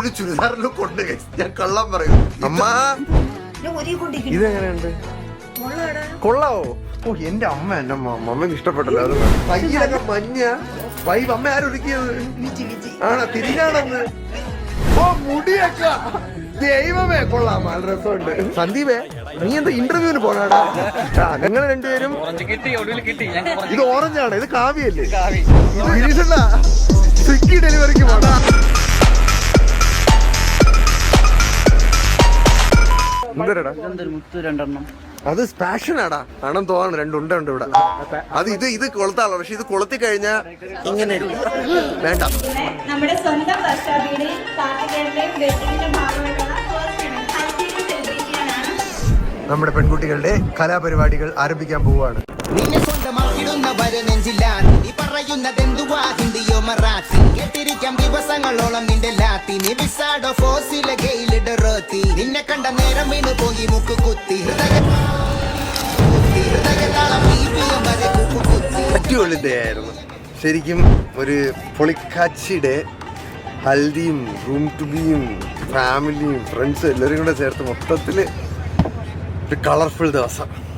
ഒരു ചുരിദാറിന് കൊണ്ട്. ഞാൻ കള്ളം പറയും. അമ്മ! ഇതെങ്ങനെയുണ്ട്? കൊള്ളാവോ? ഓ എന്റെ അമ്മ എന്റെ അമ്മ. അമ്മയ്ക്ക് ഇഷ്ടപ്പെട്ടല്ലോ അത് കയ്യിലൊക്കെ മഞ്ഞ. വൈബ് അമ്മ ആരൊരുക്കിയത് ആണോ? തിരിഞ്ഞാണെന്ന്. ഓ മുടിയൊക്കെ. ദൈവമേ കൊള്ളാം. നല്ല രസമുണ്ട്. സന്ദീപേ നീ എന്താ ഇന്റർവ്യൂവിന് പോണാടാ? നിങ്ങൾ രണ്ടുപേരും ഇത് ഓറഞ്ചാണ്. ഇത് കാവ്യല്ലേ എന്തരടാ മുത്തു രണ്ടെണ്ണം. അത് സ്പാഷനാടാ ആണെന്ന് തോന്നുന്നു രണ്ടുണ്ട് ഉണ്ട് ഇവിടെ. അത് ഇത് ഇത് കൊളുത്താളോ. പക്ഷെ ഇത് കൊളുത്തി കഴിഞ്ഞാ ഇങ്ങനെ. വേണ്ട. നമ്മുടെ സ്വന്തം നമ്മുടെ പെൺകുട്ടികളുടെ കലാപരിപാടികൾ ആരംഭിക്കാൻ പോവുകയാണ്. നിന്നെ സ്വന്തമാക്കിടുന്നവര് നീ നീ പറയുന്നതെന്തുവാ? ഹിന്ദിയോ മറാത്തി. കേട്ടിരിക്കാം ദിവസങ്ങളോളം നിന്റെ ലാത്തി. നീ വിസാഡോ ഫോസിലെ ഗെയിലിട റോത്തി. നിന്നെ കണ്ട നേരം വീണു പോയി മുക്ക് കുത്തി. ഹൃദയ വരെ അടിപൊളി ഡേ ശരിക്കും ഒരു പൊളിക്കാച്ചിയുടെ ഹൽദിയും റൂം ടു ബിയും ഫാമിലിയും ഫ്രണ്ട്സും എല്ലാവരും കൂടെ ചേർത്ത് മൊത്തത്തിൽ ഒരു കളർഫുൾ ദിവസം.